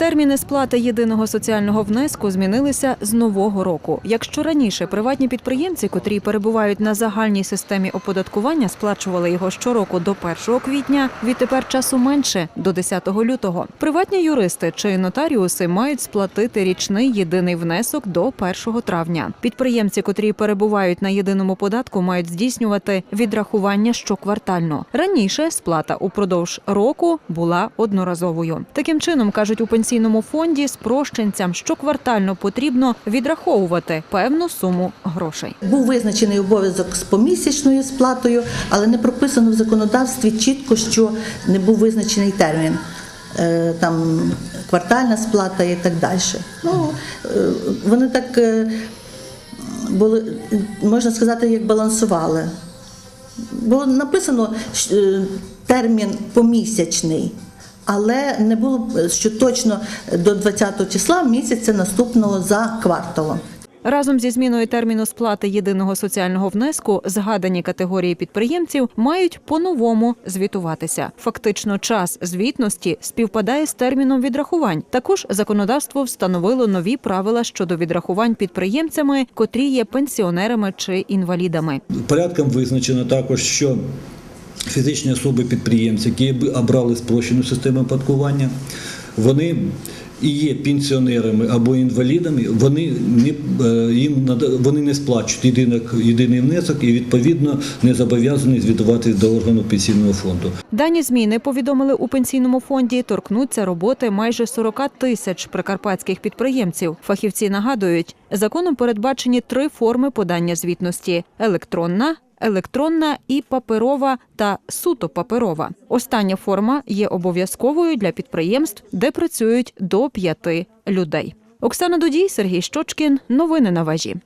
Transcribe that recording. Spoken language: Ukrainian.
Терміни сплати єдиного соціального внеску змінилися з нового року. Якщо раніше приватні підприємці, котрі перебувають на загальній системі оподаткування, сплачували його щороку до 1 квітня, відтепер часу менше до 10 лютого. Приватні юристи чи нотаріуси мають сплатити річний єдиний внесок до 1 травня. Підприємці, котрі перебувають на єдиному податку, мають здійснювати відрахування щоквартально. Раніше сплата упродовж року була одноразовою. Таким чином кажуть у пенсійному фонді спрощенцям щоквартально потрібно відраховувати певну суму грошей. Був визначений обов'язок з помісячною сплатою, але не прописано в законодавстві чітко, що не був визначений термін. Е, Там квартальна сплата і так далі. Ну, е, вони так е, були, можна сказати, як балансували. Було написано термін помісячний, але не було, що точно до 20 числа місяця наступного за кварталом. Разом зі зміною терміну сплати єдиного соціального внеску згадані категорії підприємців мають по-новому звітуватися. Фактично, час звітності співпадає з терміном відрахувань. Також законодавство встановило нові правила щодо відрахувань підприємцями, котрі є пенсіонерами чи інвалідами. Порядком визначено також, що фізичні особи-підприємці, які б обрали спрощену систему оподаткування, вони і є пенсіонерами або інвалідами, вони не, е, їм вони не сплачують єдиний, єдиний внесок і відповідно не зобов'язані звітувати до органу пенсійного фонду. Дані зміни повідомили у пенсійному фонді. Торкнуться роботи майже 40 тисяч прикарпатських підприємців. Фахівці нагадують, законом передбачені три форми подання звітності: електронна. Електронна і паперова та суто паперова. Остання форма є обов'язковою для підприємств, де працюють до п'яти людей. Оксана Дудій, Сергій Щочкін. Новини на вежі.